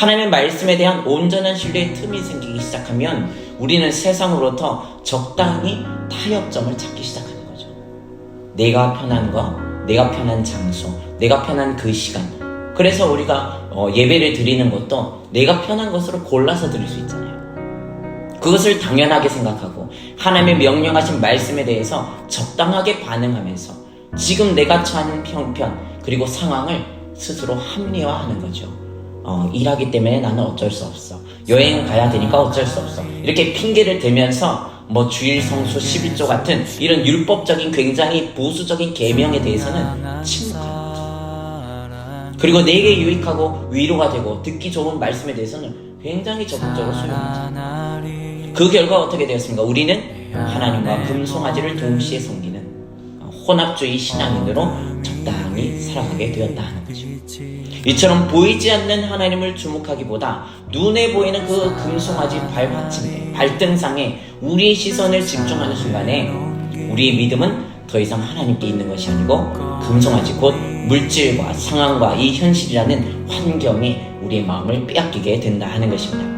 하나님의 말씀에 대한 온전한 신뢰의 틈이 생기기 시작하면 우리는 세상으로부터 적당히 타협점을 찾기 시작하는 거죠. 내가 편한 거, 내가 편한 장소, 내가 편한 그 시간. 그래서 우리가 어, 예배를 드리는 것도 내가 편한 것으로 골라서 드릴 수 있잖아요. 그것을 당연하게 생각하고 하나님의 명령하신 말씀에 대해서 적당하게 반응하면서 지금 내가 처한 형편 그리고 상황을 스스로 합리화하는 거죠. 어, 일하기 때문에 나는 어쩔 수 없어. 여행 가야 되니까 어쩔 수 없어. 이렇게 핑계를 대면서 뭐 주일 성수 11조 같은 이런 율법적인 굉장히 보수적인 계명에 대해서는 침묵합니다. 그리고 내게 유익하고 위로가 되고 듣기 좋은 말씀에 대해서는 굉장히 적극적으로 수용합니다. 그 결과 어떻게 되었습니까? 우리는 하나님과 금송아지를 동시에 섬기는 혼합주의 신앙인으로 적당히 살아가게 되었다 하는 거죠. 이처럼 보이지 않는 하나님을 주목하기보다 눈에 보이는 그 금송아지 발받침대, 발등상에 우리의 시선을 집중하는 순간에 우리의 믿음은 더 이상 하나님께 있는 것이 아니고 금송아지 곧 물질과 상황과 이 현실이라는 환경에 우리의 마음을 빼앗기게 된다 하는 것입니다.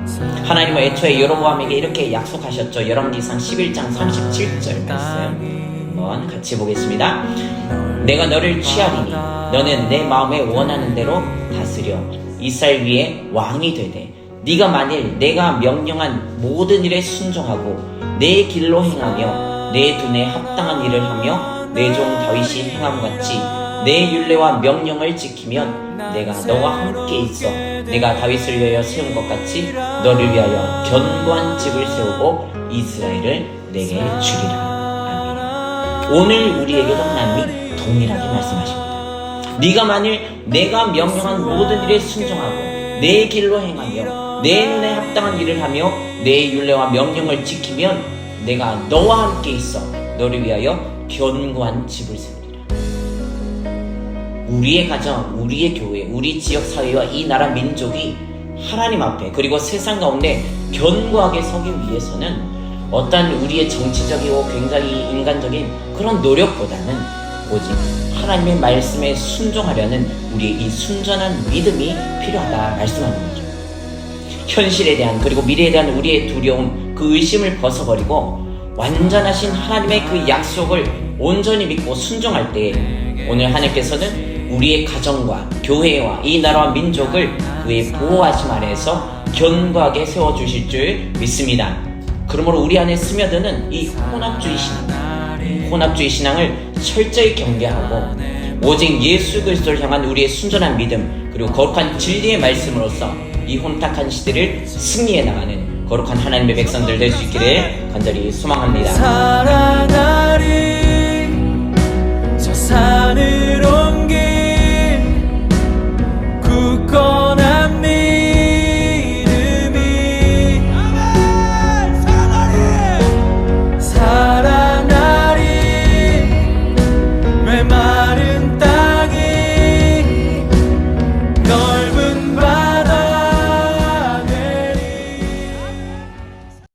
하나님은 애초에 여로보암에게 이렇게 약속하셨죠. 열왕기상 11장 37절 말씀 한번 같이 보겠습니다. 내가 너를 취하리니 너는 내 마음에 원하는 대로 다스려 이스라엘 위에 왕이 되되 네가 만일 내가 명령한 모든 일에 순종하고 내 길로 행하며 내 눈에 합당한 일을 하며 내 종 다윗이 행함같이 내 율례와 명령을 지키면 내가 너와 함께 있어 내가 다윗을 위하여 세운 것 같이 너를 위하여 견고한 집을 세우고 이스라엘을 내게 주리라. 아멘. 오늘 우리에게도 하나님이 동일하게 말씀하십니다. 네가 만일 내가 명령한 모든 일에 순종하고 내 길로 행하며 내 눈에 합당한 일을 하며 내 율례와 명령을 지키면 내가 너와 함께 있어 너를 위하여 견고한 집을 세우리라. 우리의 가정, 우리의 교회, 우리 지역 사회와 이 나라 민족이 하나님 앞에 그리고 세상 가운데 견고하게 서기 위해서는 어떤 우리의 정치적이고 굉장히 인간적인 그런 노력보다는 오직 하나님의 말씀에 순종하려는 우리의 이 순전한 믿음이 필요하다 말씀하는 거죠. 현실에 대한 그리고 미래에 대한 우리의 두려움, 그 의심을 벗어버리고 완전하신 하나님의 그 약속을 온전히 믿고 순종할 때 오늘 하나님께서는 우리의 가정과 교회와 이 나라와 민족을 그의 보호하심 아래에서 견고하게 세워주실 줄 믿습니다. 그러므로 우리 안에 스며드는 이 혼합주의 신앙, 혼합주의 신앙을 철저히 경계하고 오직 예수 그리스도를 향한 우리의 순전한 믿음 그리고 거룩한 진리의 말씀으로서 이 혼탁한 시대를 승리해 나가는 거룩한 하나님의 백성들 될 수 있기를 간절히 소망합니다.